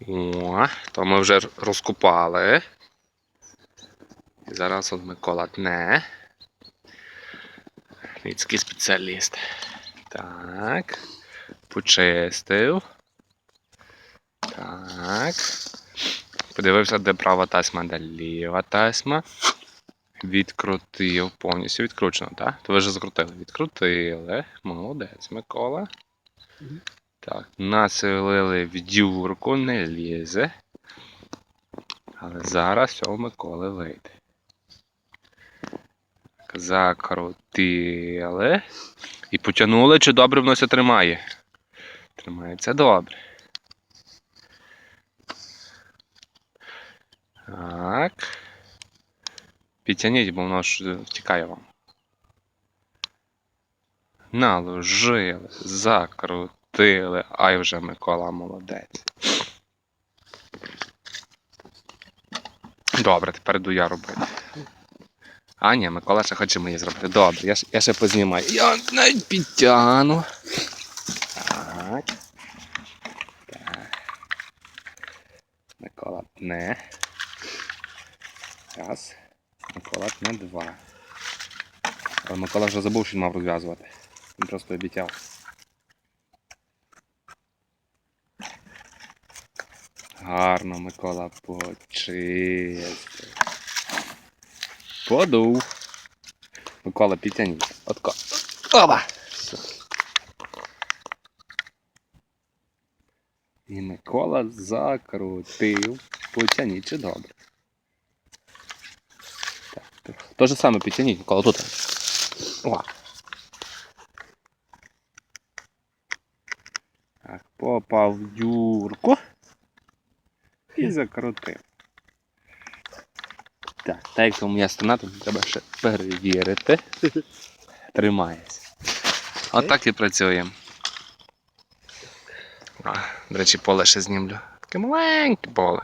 О, то ми вже розкопали. І зараз от Микола тне. Ліцький спеціаліст. Так. Почистив. Так. Подивився, де права тасма, де ліва тасма. Відкрутив, повністю відкручено, так? То ви вже закрутили. Відкрутили. Молодець, Микола. Так, населили в дюрку, не лізе. Але зараз у Миколи вийде. Закрутили. І потягнули, чи добре воно все тримає. Тримається добре. Так. Підтягніть, бо воно ж е, втікає вам. Наложили, закрутили. Ай вже Микола молодець. Добре, тепер йду я робити. А, ні, Микола ще хоче мені зробити. Добре, я, я ще познімаю. Я навіть підтягну. Так. Так. Микола пне. Раз. Микола пне два. Але Микола вже забув, що він мав розв'язувати. Він просто обіцяв. Гарно Микола почистив. Подув. Микола, підтягніть. Отко. Все. І Микола закрутив. Потягніть, чи добре. Так, то же саме підтягніть, Микола, тут. О. Так, попав в дюрку. І закрутив. Так, так як у мене стана, то треба ще перевірити. Тримається. От так і працюємо. До речі, поле ще знімлю. Таке маленьке поле.